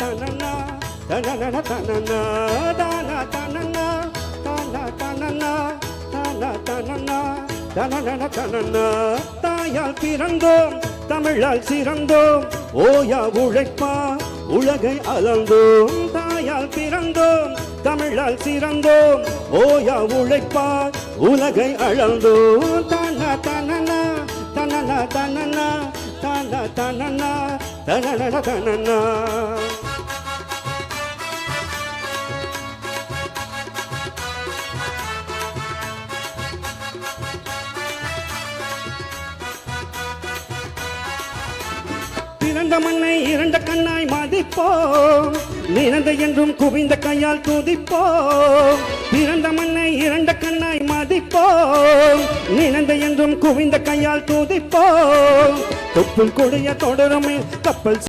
தனனா தனன தனனா தானா தனனா தானா தனனா தானா தனனா தனன தனனா. தாயால் பிறந்தோம் தமிழால் சிறந்தோம் ஓயா உழைப்பா உலகை அலந்தோம் தாயால் பிறந்தோம் தமிழால் சிறந்தோம் ஓயா உழைப்பா உலகை அளந்தோம் தானா தனனா தனனா தனனா தானா தனனா தனன தனனா. பிறந்த மண்ணை இரண்ட கண்ணாய் மதிப்போம். நிறந்த என்றும் குவிந்த கையால் துதிப்போம். பிறந்த மண்ணை இரண்ட கண்ணாய் மதிப்போம். நிறந்த என்றும் குவிந்த கையால் துதிப்போம். தொப்புள் கொடிய தொடருமே கப்பல்